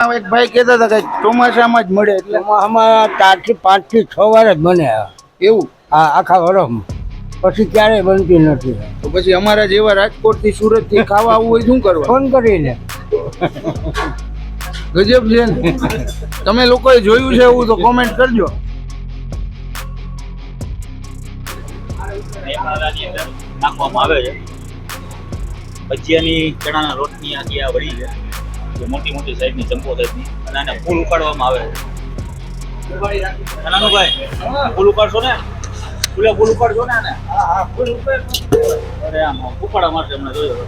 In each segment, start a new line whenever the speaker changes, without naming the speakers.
એક ભાઈ કહેતા હતા કે ચોમાસામાં જ મળે એટલે.
આમાં ચારથી પાંચથી છ વાર જ મને
એવું?
હા આખા વરસમાં. પછી ક્યારેય બનતી નથી.
તો પછી અમારા જેવા રાજકોટથી સુરતથી ખાવા આવવું હોય શું કરવા
ફોન કરીને.
ગજબ છે ને. તમે લોકોએ જોયું છે એવું તો કોમેન્ટ કરજો.
નાખવામાં આવે છે. ભજીયાની ચણાના રોટની આખી આ વળી છે. જે મોટી મોટી સાઈઝની જમ્બો અને આને ફૂલ ઉકાળવામાં આવે છે. નાનુભાઈ ફૂલ ઉકાળશો ને? ફૂલે ફૂલ ઉકાળશો ને આને? અરે આમ ઉકાળવા માટે હમણાં જોયો.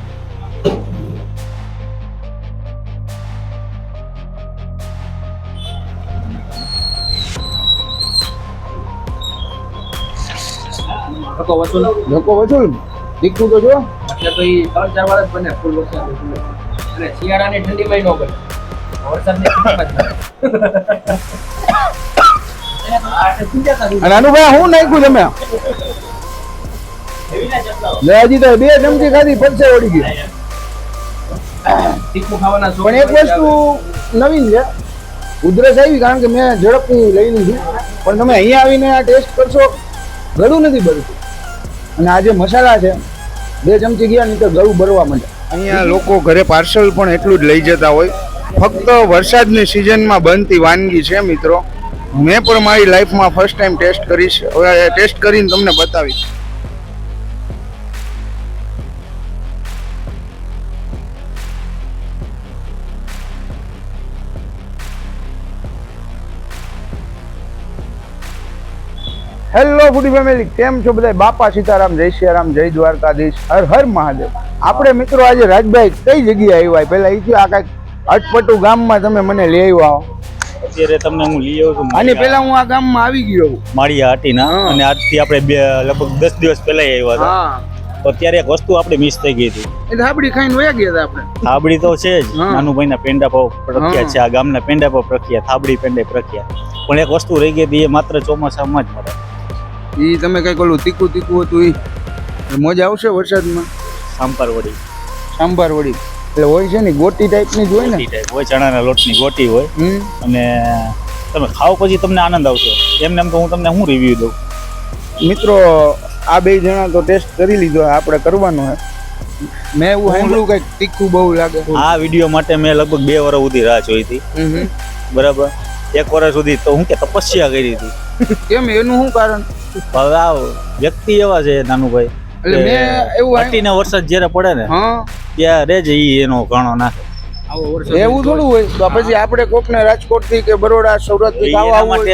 ધક્કો વસૂલ
ધક્કો વસૂલ દીકું તો જો.
એટલે તો ત્રણ ચાર વાર જ બને ફૂલ વરસાદ. અને શિયાળાની ઠંડીમાં ન બને
બે ચમચી ખાધી પડશે ઓડી ગઈ. પણ એક વસ્તુ નવીન છે. ઉધરસ આવી કારણ કે મેં ઝડપથી લઈ લીધી પણ તમે અહીંયા આવીને આ ટેસ્ટ કરશો ગળું નથી ભરતું અને આ જે મસાલા છે બે ચમચી ગયા નહીં તો ગળું ભરવા માંડે. અહીંયા લોકો ઘરે પાર્સલ પણ એટલું જ લઈ જતા હોય. ફક્ત વરસાદની સિઝનમાં બનતી વાનગી છે મિત્રો. મેં પણ મારી લાઈફમાં ફર્સ્ટ ટાઈમ ટેસ્ટ કરીશ. હવે ટેસ્ટ કરીને તમને બતાવીશ. હેલો ફૂડી ફેમિલી કેમ છો બધા બાપા સીતારામ જય સિયારામ જય દ્વારકાધીશ. હર હર મહાદેવ. આપણે મિત્રો આજે રાજભાઈ કઈ જગ્યાએ આવ્યા? પેલા એ આ કંઈક અટપટું ગામમાં તમે મને લઈ આવ્યા
અત્યારે તમને હું લઈ આવ્યો છું
અને પેલા હું આ ગામમાં આવી ગયો.
માળિયા હાટીના. અને આજથી આપણે બે લગભગ દસ દિવસ પહેલા આવ્યા હતા. તો અત્યારે એક વસ્તુ આપણે મિસ થઈ ગઈ હતી.
એટલે ધાબડી ખાઈને વયા ગયા હતા આપણે.
થાબડી તો છે જ. નાનુભાઈના પેંડા પાવ પ્રખ્યાત છે. આ ગામના પેંડા પાવ પ્રખ્યાત. થાબડી પેંડે પ્રખ્યાત. પણ એક વસ્તુ રહી ગઈ હતી એ માત્ર ચોમાસામાં જ મળે.
ઈ તમે કંઈક ઓલું તીખું તીખું હતું એ મોજા આવશે વરસાદમાં?
સાંભાર વડી.
સાંભાર વડી. એટલે હોય છે ને ગોટી ટાઈપની જ હોય ને?
ટાઈપ હોય ચણાના લોટની ગોટી હોય. અને તમે ખાઓ પછી તમને આનંદ આવશે. એમને એમ તો હું તમને શું રિવ્યુ દઉં.
મિત્રો આ બે જણા તો ટેસ્ટ કરી લીધો આપણે કરવાનો હે. મેં એવું સાંભળ્યું કંઈક તીખું બહુ લાગે.
આ વીડિયો માટે મેં લગભગ બે વર્ષ સુધી રાહ જોઈ હતી. બરાબર? એક વર્ષ સુધી તો હું કે તપસ્યા કરી હતી.
કેમ? એનું શું કારણ?
હવે આ વ્યક્તિ એવા છે નાનુભાઈ.
એટલે મેં એવું
અતિને વરસાદ જ્યારે પડે ને
ત્યાં
ત્યારે જ ઈ એનો ઘણો નાખે.
એવું થોડું હોય. તો પછી આપણે કોકને રાજકોટથી કે બરોડા
સુરતથી
આવવા
માટે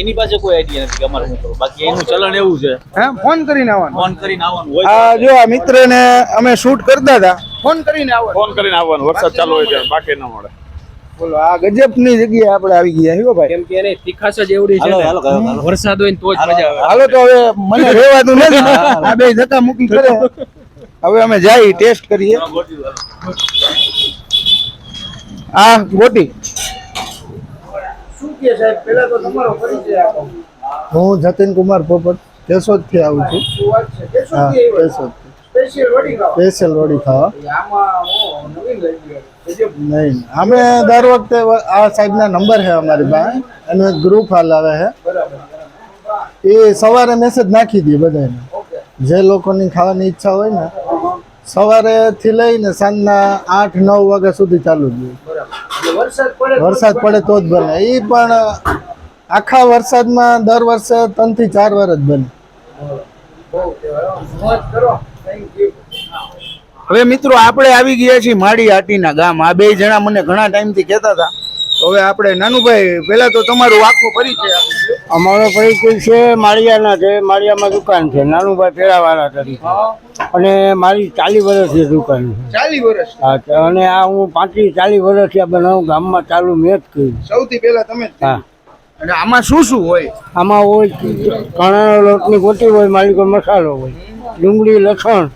એની પાસે કોઈ આઈડિયા નથી અમારે શું કરવું. બાકી એનું ચલણ એવું છે.
હે ફોન કરીને આવવાનું.
ફોન કરીને આવવાનું હોય
આ જો આ મિત્રને અમે શૂટ કરતા હતા. ફોન કરીને આવવાનું.
ફોન કરીને આવવાનું. વરસાદ ચાલુ હોય ત્યારે બાકી ન મળે.
બોલો આ ગજબની જગ્યાએ આપણે આવી ગયા હો ભાઈ.
કેમ કે એને તીખાશ જ એવડી છે
હાલો, હાલો.
વરસાદ હોય ને તો જ મજા આવે
હાલો તો હવે મને રહેવાતું નથી. આ બે ધક્કા મૂકી કરે. હવે અમે જઈ ટેસ્ટ કરીએ. આ ગોટી. શું કે સાહેબ પહેલા તો તમારો પરિચય આપો.
હું જતીન કુમાર પોપટ કેશોદથી આવું છું. કેશોદ
સ્પેશિયલ વડી ખાવા?
સ્પેશિયલ વડી ખાવા.
આમાં હું નવીન લઈ ગયો.
નહીં. અમે દર વખતે આ સાહેબના નંબર છે અમારી પાસે. એનું એક ગ્રુપ હલાવે છે. એ સવારે મેસેજ નાખી દઈએ બધાને. જે લોકોની ખાવાની ઈચ્છા હોય ને, સવારેથી લઈને સાંજના આઠ, નવ વાગ્યા સુધી ચાલુ જ
વરસાદ પડે તો
જ બને. એ પણ આખા વરસાદમાં દર વર્ષે ત્રણથી ચાર વાર જ બને
બહુ કહેવાય, હો. મોજ કરો Thank you. હવે મિત્રો આપણે આવી ગયા છીએ માળી હાટીના ગામ. આ બે જણા મને ઘણા ટાઈમથી કહેતા હતા. તો હવે આપણે નાનુભાઈ પહેલા તો તમારું આખો પરિચય
અમારો પરિચય છે માળિયાના છે. માળિયામાં દુકાન છે. નાનુભાઈ ફેરાવાળા તરીકે. અને મારી ચાલી વર્ષની દુકાન છે.
ચાલી વર્ષ?
હા અને આ હું પાંત્રીસ ચાલીસ વર્ષથી આ બનાવું ગામમાં ચાલુ મેં જ કર્યું.
સૌથી પહેલા તમે
હા.
અને આમાં શું શું હોય?
આમાં હોય ચણાનો લોટની ગોટી હોય માલિકો મસાલો હોય ડુંગળી લસણ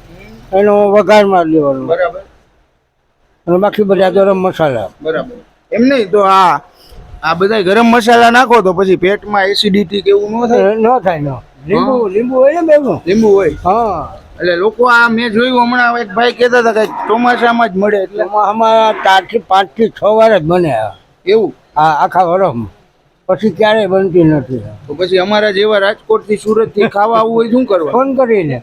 એનો વઘાર મારી દેવાનો
બરાબર.
અને બાકી બધા ગરમ મસાલા.
બરાબર. એમ નહીં તો આ આ બધા ગરમ મસાલા નાખો તો પછી પેટમાં એસિડિટી કે એવું ન થાય?
ન થાય ન. લીંબુ લીંબુ હોય ને બેનો
લીંબુ હોય.
હા.
એટલે લોકો આ મેં જોયું હમણાં એક ભાઈ કહેતા હતા કે ચોમાસામાં જ મળે એટલે.
અમારા ચારથી પાંચથી છ વાર જ બને
એવું?
હા આખા વર્ષમાં પછી ક્યારેય બનતી નથી.
તો પછી અમારા જેવા રાજકોટથી સુરતથી ખાવા આવવું હોય શું કરવા
ફોન કરીને.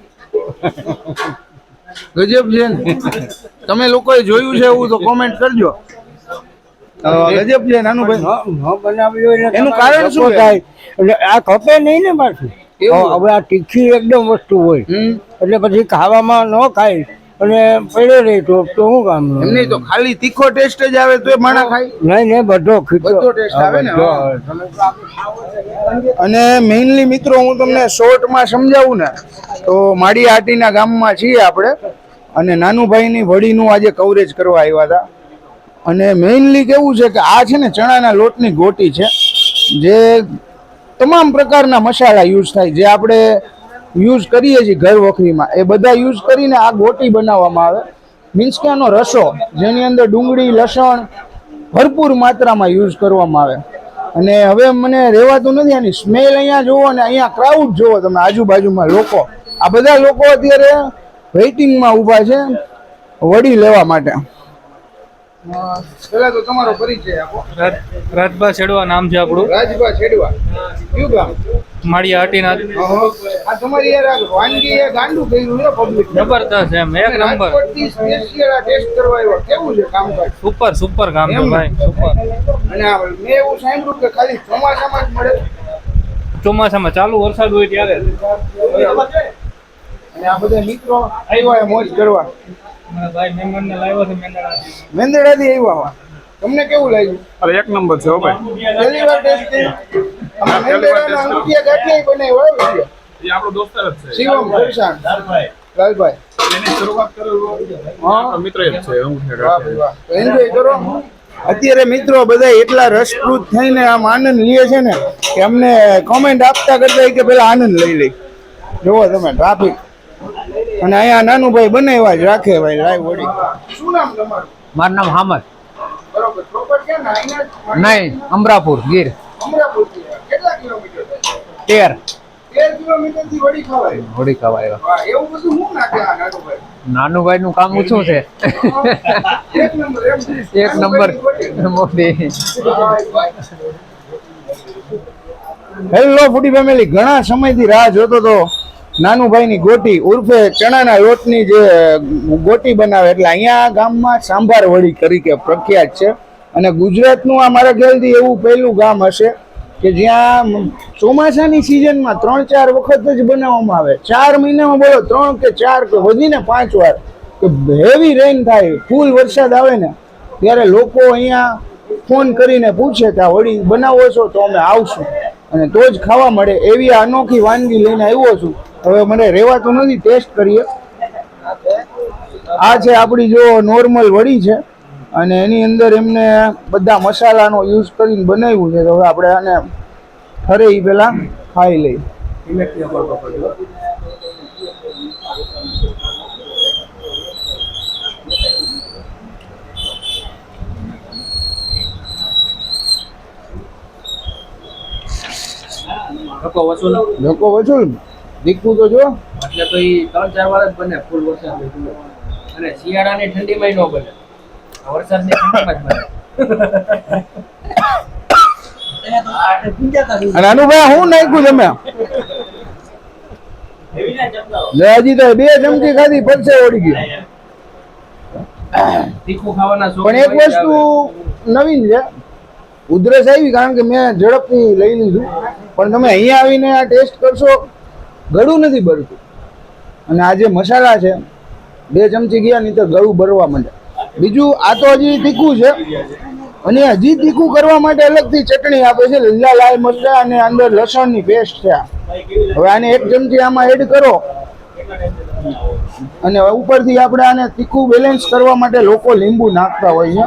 ગજબ છે ને. તમે લોકોએ જોયું છે એવું તો કોમેન્ટ કરજો. ગજબ છે નાનુભાઈ? એનું કારણ શું
થાય. એટલે આ ખપે નહીં ને પાછું. હવે આ તીખી એકદમ વસ્તુ હોય. એટલે પછી ખાવામાં ન ખાય. અને પડ્યો રહે તો તો શું કામ?
એમને તો ખાલી તીખો ટેસ્ટ જ આવે તો માણા ખાય.
નહીં નહીં બધો
બધો ટેસ્ટ આવે ને. અને મેઇનલી મિત્રો હું તમને શોર્ટમાં સમજાવું ને તો માડી આટીના ગામમાં છીએ આપણે અને નાનુભાઈની વડીનું આજે કવરેજ કરવા આવ્યા હતા. અને મેઇનલી કેવું છે કે આ છે ને ચણાના લોટની ગોટી છે જે તમામ પ્રકારના મસાલા યુઝ થાય. જે આપણે યુઝ કરીએ છીએ ઘર વખરીમાં. એ બધા યુઝ કરીને આ ગોટી બનાવવામાં આવે. મીન્સ કે આનો રસો જેની અંદર ડુંગળી લસણ ભરપૂર માત્રામાં યુઝ કરવામાં આવે. અને હવે મને રહેવાતું નથી આની સ્મેલ અહીંયા જુઓ ને અહીંયા ક્રાઉડ જુઓ તમે આજુબાજુમાં લોકો. આ બધા લોકો અત્યારે વેઇટિંગમાં ઊભા છે વડી લેવા માટે. પેલા તો તમારો પરિચય આપો.
રાજભા છેડવા નામ છે આપણું.
રાજભા છેડવા કયું ગામ?
માળિયા હટીના
આ તમારી યાર આ વાનગી એ ગાંડું કર્યું છે પબ્લિક
જબરદસ્ત એમ એક નંબર.
રાજકોટથી સ્પેશિયલ આ ટેસ્ટ કરવા આવ્યા. કેવું છે કામકાજ?
સુપર સુપર કામ છે ભાઈ સુપર.
અને મેં એવું સાંભળ્યું કે ખાલી ચોમાસામાં જ મળે.
ચોમાસામાં ચાલુ વરસાદ હોય ત્યારે.
અને આ બધા મિત્રો આવ્યા મોજ કરવા.
ભાઈ મહેમાનને લાવ્યો છે મેંદડાથી.
વેંદડાથી આવ્યા તમને કેવું લાગ્યું?
અરે એક નંબર છે હો ભાઈ.
પહેલી વાર ટેસ્ટ કર્યું અમે વેંદડાના અંગૂઠિયા ગાંઠિયા બનાવ્યા.
એ આપણો દોસ્તાર જ છે.
શિવમ ફરસાણ લાલભાઈ.
એની શરૂઆત કરેલું મિત્ર જ છે હું છે.
વાહ ભાઈ વાહ. તો એન્જોય કરો. અત્યારે મિત્રો બધા એટલા રસપ્રદ થઈને આમ આનંદ લે છે ને કે અમને કોમેન્ટ આપતા કરતા કે પેલા આનંદ લઈ લઈ જોવો તમે ટ્રાફિક અને અહીંયા નાનું ભાઈ બનાવ્યા જ રાખે ભાઈ લાઈવ વડી શું નામ તમારું?
મારું નામ હામદ.
બરોબર. પ્રોપર ક્યાં
નહીં અમરાપુર ગીર.
અમરાપુર કેટલા કિલોમીટર
તેર.
વડી ખવાય. એવું બધું હું નાખે આ નાનુભાઈ?
નાનુભાઈ નું કામ શું છે.
એક નંબર
મોટી.
હેલો ફૂડી ફેમિલી ઘણા સમયથી રાહ જોતો તો નાનુભાઈની ગોટી ઉર્ફે ચણાના લોટની જે ગોટી બનાવે એટલે અહીંયા ગામમાં સાંભાર વડી તરીકે પ્રખ્યાત છે. અને ગુજરાતનું આ મારા ખ્યાલથી એવું પહેલું ગામ હશે. કે જ્યાં ચોમાસાની સિઝનમાં ત્રણ ચાર વખત જ બનાવવામાં આવે. ચાર મહિનામાં બોલો ત્રણ કે ચાર કે વધીને પાંચ વાર. કે હેવી રેન થાય ફૂલ વરસાદ આવે ને, ત્યારે લોકો અહીંયા ફોન કરીને પૂછે કે વડી બનાવો છો તો અમે આવશું. અને તો જ ખાવા મળે. એવી અનોખી વાનગી લઈને આવ્યો છું. હવે મને રહેવાતું નથી, ટેસ્ટ કરીએ. આ છે આપણી જો નોર્મલ વડી છે. અને એની અંદર એમને બધા મસાલાનો યુઝ કરીને બનાવ્યું છે. તો હવે આપણે આને ફરે એ પહેલાં ખાઈ લઈએ.
ધક્કો વસૂલ
લોકો વસૂલ તો જો.
એટલે તો ઈ ત્રણ ચાર વાર જ બને ફૂલ વરસાદ. અને શિયાળાની ઠંડીમાં ન બને.
અને અનુભાઈ શું નાખ્યું તમે? હજી તો બે ચમચી ખાધી પડશે
ખાવાના શોખ
પણ એક વસ્તુ નવીન છે. ઉધરસ આવી કારણ કે મેં ઝડપથી લઈ લીધું. પણ તમે અહીંયા આવીને આ ટેસ્ટ કરશો ગળું નથી ભરતું. અને આ જે મસાલા છે બે ચમચી ગયા નહીં તો ગળું ભરવા માંડે. બીજું આ તો હજી તીખું છે. અને હજી તીખું કરવા માટે અલગથી ચટણી આપે છે. લીલા લાલ મરચાં અને અંદર લસણની પેસ્ટ છે હવે આને એક ચમચી આમાં એડ કરો. અને ઉપરથી આપણે આને તીખું બેલેન્સ કરવા માટે લોકો લીંબુ નાખતા હોય છે.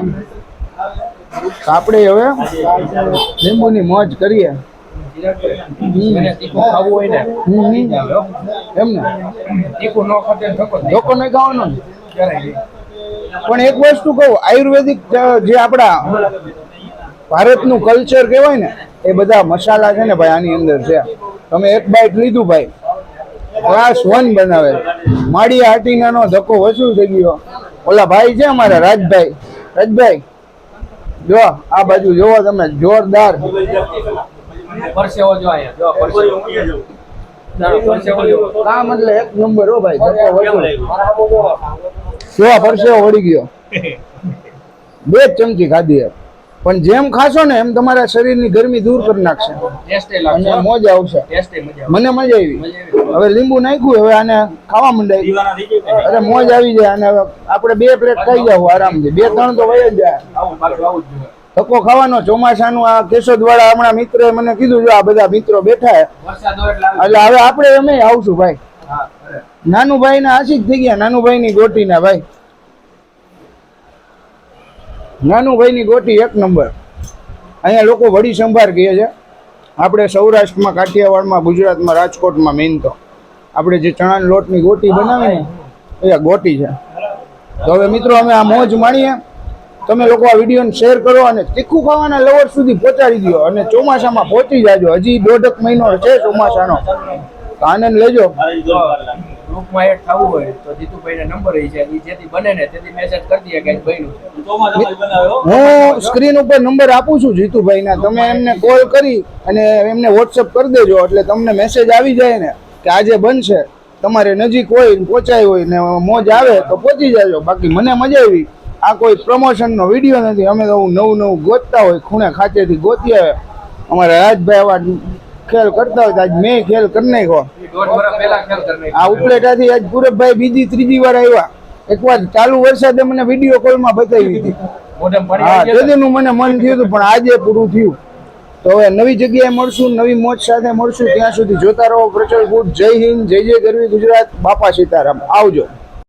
આપણે હવે લીંબુની મોજ કરીએ.
એમને જ નહીં.
ખાવાનો. પણ એક વસ્તુ કહું આયુર્વેદિક જે આપણા ભારતનું કલ્ચર કહેવાય ને એ બધા મસાલા છે ને ભાઈ આની અંદર છે. તમે એક બાઇટ લીધું ભાઈ ક્લાસ વન બનાવે. માડી આટીનાનો ધક્કો વસૂલ થઈ ગયો. ઓલા ભાઈ છે અમારા રાજભાઈ. રાજભાઈ જો આ બાજુ જોવો તમે જોરદાર.
પરસેવો જો અહીંયા જો પરસેવો. ના, પરસેવો જો
કામ એટલે એક નંબર હો ભાઈ ધક્કો વસૂલ સેવા પરસેવો વળી ગયો. બે ચમચી ખાધી. પણ જેમ ખાશો ને એમ તમારા શરીરની ગરમી દૂર કરી નાખશે. અને મોજા આવશે. મને મજા આવી. હવે લીંબુ નાખ્યું હવે આને ખાવા
કે
અરે મોજ આવી જાય અને આપણે બે પ્લેટ ખાઈ જાવ આરામથી. બે ત્રણ તો વહી જ જાય. ધક્કો ખાવાનો ચોમાસાનું આ કેશોદ વાળા હમણાં મિત્રે મને કીધું જો આ બધા મિત્રો બેઠા છે.
એટલે
હવે આપણે અમે આવશું ભાઈ. નાનુભાઈ ના આશિક થઈ ગયા. નાનુભાઈ ની ગોટી ના ભાઈ. નાનુભાઈ ની ગોટી એક નંબર. અહીંયા લોકો વડી સંભાર કહે છે. આપણે સૌરાષ્ટ્રમાં, કાઠિયાવાડમાં, ગુજરાતમાં, રાજકોટમાં મેન તો. આપણે જે ચણાના લોટની ગોટી બનાવીએ, એ ગોટી છે. તો હવે મિત્રો, અમે આ મોજ માણીએ. તમે લોકો આ વિડીયોને શેર કરો અને તીખું ખાવાના લવર સુધી પહોંચાડી દો અને ચોમાસામાં પહોંચી જાજો. હજી દોઢક મહિનો છે ચોમાસાનો. આનંદ લેજો.
ગ્રુપમાં એડ થવું હોય તો જીતુભાઈને નંબર રહી છે. એ જેથી બને ને તેથી મેસેજ કરી દઈએ કે બન્યું છે.
હું સ્ક્રીન ઉપર નંબર આપું છું જીતુભાઈના. તમે એમને કોલ કરી અને એમને વોટ્સઅપ કરી દેજો. એટલે તમને મેસેજ આવી જાય ને કે આજે બનશે. તમારે નજીક હોય પહોંચાય હોય ને મોજ આવે તો પહોંચી જાજો. બાકી મને મજા આવી. આ કોઈ પ્રમોશનનો વીડિયો નથી. અમે તો નવું નવું ગોતતા હોય. ખૂણે ખાતેથી ગોતી આવે અમારા રાજભાઈ આવા ખેલ કરતા હોય આજ મેં ખેલ કરી નાખ્યો. આ ઉપલેટાથી આજ પૂરબભાઈ બીજી ત્રીજી વાર આવ્યા. એકવાર ચાલુ વરસાદે મને વીડિયો કોલમાં બતાવી હતી. હા
આવી
મને મન થયું હતું, પણ આજે પૂરું થયું. તો હવે નવી જગ્યાએ મળશું, નવી મોજ સાથે મળશું. ત્યાં સુધી જોતા રહો પ્રચલ ફૂડ જય હિન્દ, જય જય ગરવી ગુજરાત. બાપા સીતારામ. આવજો.